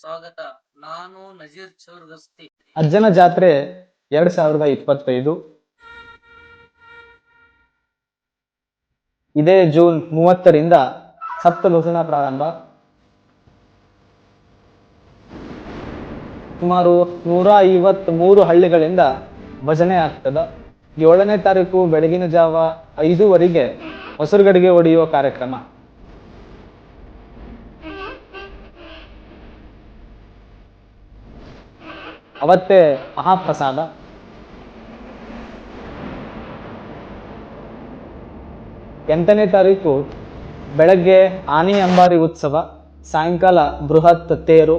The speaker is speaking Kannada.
ಸ್ವಾಗತ. ನಾನು ನಜೀರ್ ಚೌರ್ಗಸ್ತಿ. ಅಜ್ಜನ ಜಾತ್ರೆ ಎರಡ್ ಸಾವಿರದ ಇಪ್ಪತ್ತೈದು. ಇದೇ ಜೂನ್ ಮೂವತ್ತರಿಂದ ಸಪ್ತಭುಜನ ಪ್ರಾರಂಭ. ಸುಮಾರು ನೂರ ಐವತ್ತ್ಮೂರು ಹಳ್ಳಿಗಳಿಂದ ಭಜನೆ ಆಗ್ತದ. ಏಳನೇ ತಾರೀಕು ಬೆಳಗಿನ ಜಾವ ಐದೂವರೆಗೆ ಹೊಸರುಗಡಿಗೆ ಹೊಡೆಯುವ ಕಾರ್ಯಕ್ರಮ. ಅವತ್ತೇ ಮಹಾಪ್ರಸಾದ. ಎಂಟನೇ ತಾರೀಕು ಬೆಳಗ್ಗೆ ಆನೆ ಅಂಬಾರಿ ಉತ್ಸವ ಸಾಯಂಕಾಲ ಬೃಹತ್ ತೇರು.